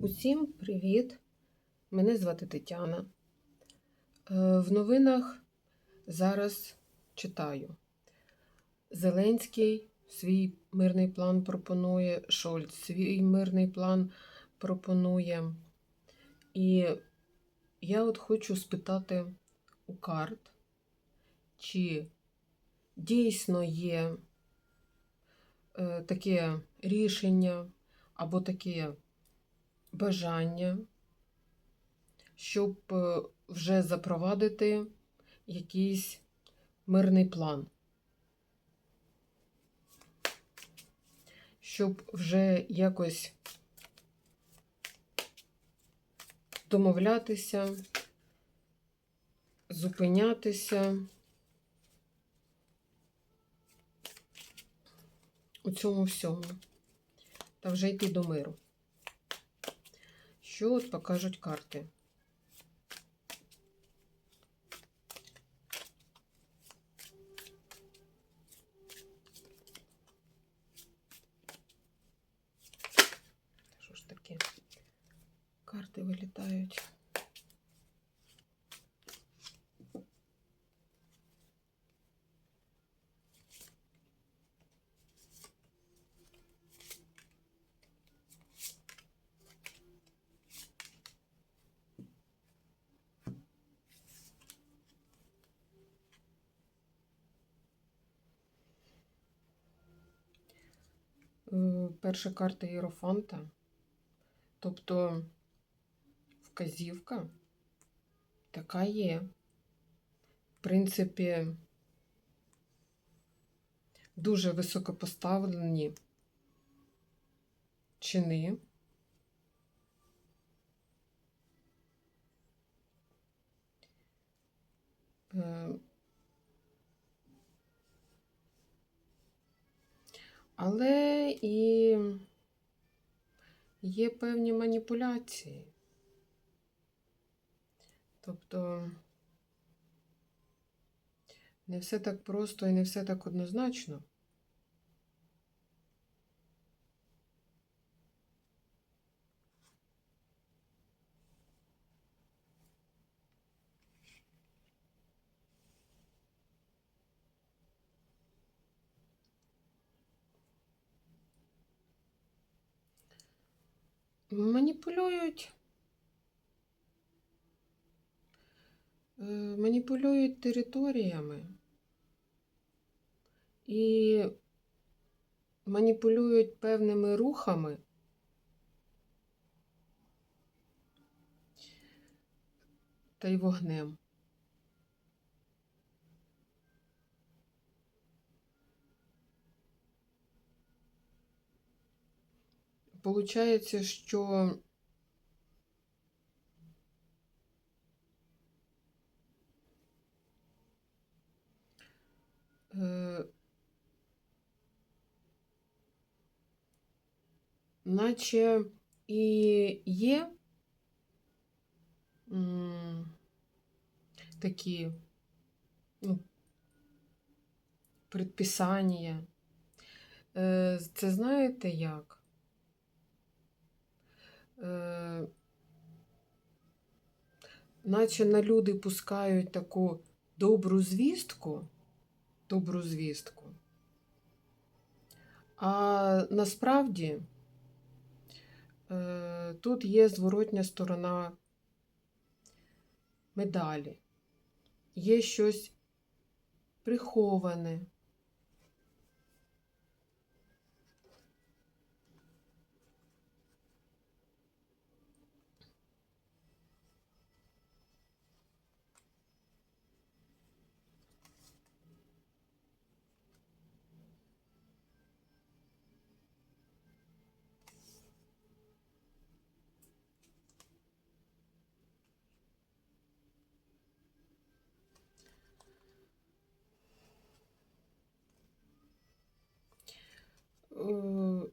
Усім привіт! Мене звати Тетяна. Е, В новинах зараз читаю. Зеленський свій мирний план пропонує, Шольц свій мирний план пропонує. І я от хочу спитати у карт, чи дійсно є е, таке рішення або таке бажання, щоб е, вже запровадити якийсь мирний план. Щоб вже якось домовлятися, зупинятися у цьому всьому та вже йти до миру. Що от покажуть карти? Що ж таке? Карти вилітають. Перша карта Єрофанта, тобто вказівка така є. В принципі, дуже високопоставлені чини. Е, Але і є певні маніпуляції. Тобто не все так просто і не все так однозначно. Маніпулюють. Е, Маніпулюють територіями і маніпулюють певними рухами. Та й вогнем. Получається, що е, наче і є м, ну, предписання. Е, Це знаєте як? Е, наче на люди пускають таку добру звістку, добру звістку. А насправді е, тут є зворотня сторона медалі. Є щось приховане.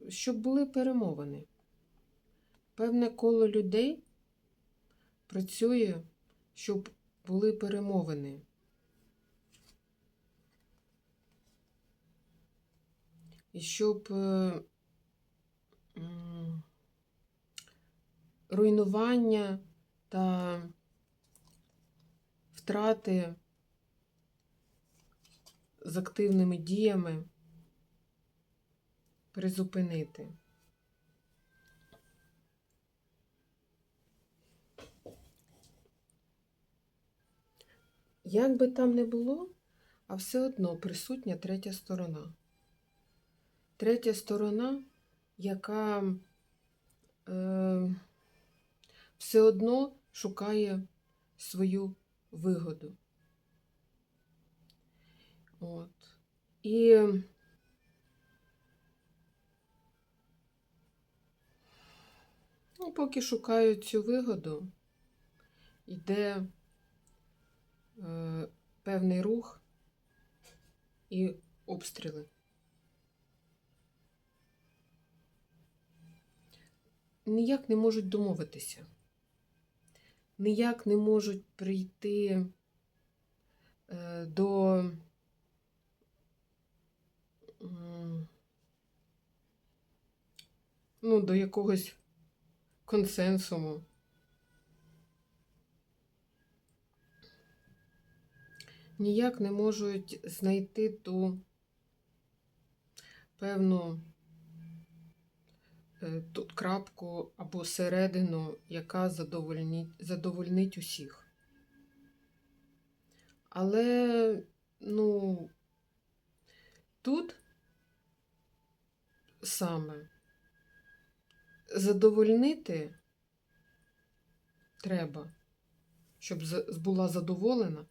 Щоб були перемовини. Певне коло людей працює, щоб були перемовини. І щоб е, руйнування та втрати з активними діями призупинити. Як би там не було, а все одно присутня третя сторона. Третя сторона, яка е, все одно шукає свою вигоду. От. І поки шукають цю вигоду, йде е, певний рух і обстріли. Ніяк не можуть домовитися, ніяк не можуть прийти е, до ну, до якогось консенсуму. ніяк не можуть знайти ту певну е, тут крапку або середину, яка задовольнить, задовольнить усіх. Але, ну, тут саме задовольнити треба, щоб була задоволена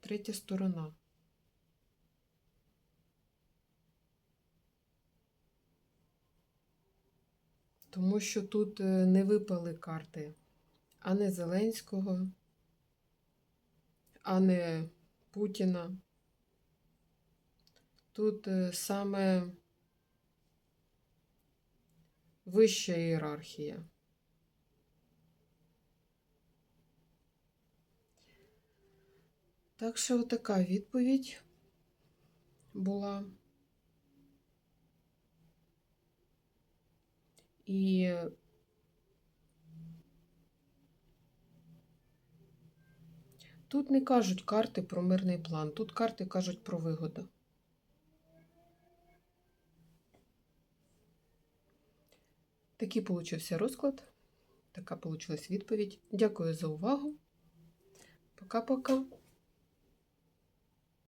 Третя сторона. Тому що тут е, не випали карти а не Зеленського, а не Путіна. Тут е, саме вища ієрархія. Так що така відповідь була. І тут не кажуть карти про мирний план, тут карти кажуть про вигоду. Такий получився розклад. Така получилась відповідь. Дякую за увагу. Пока-пока.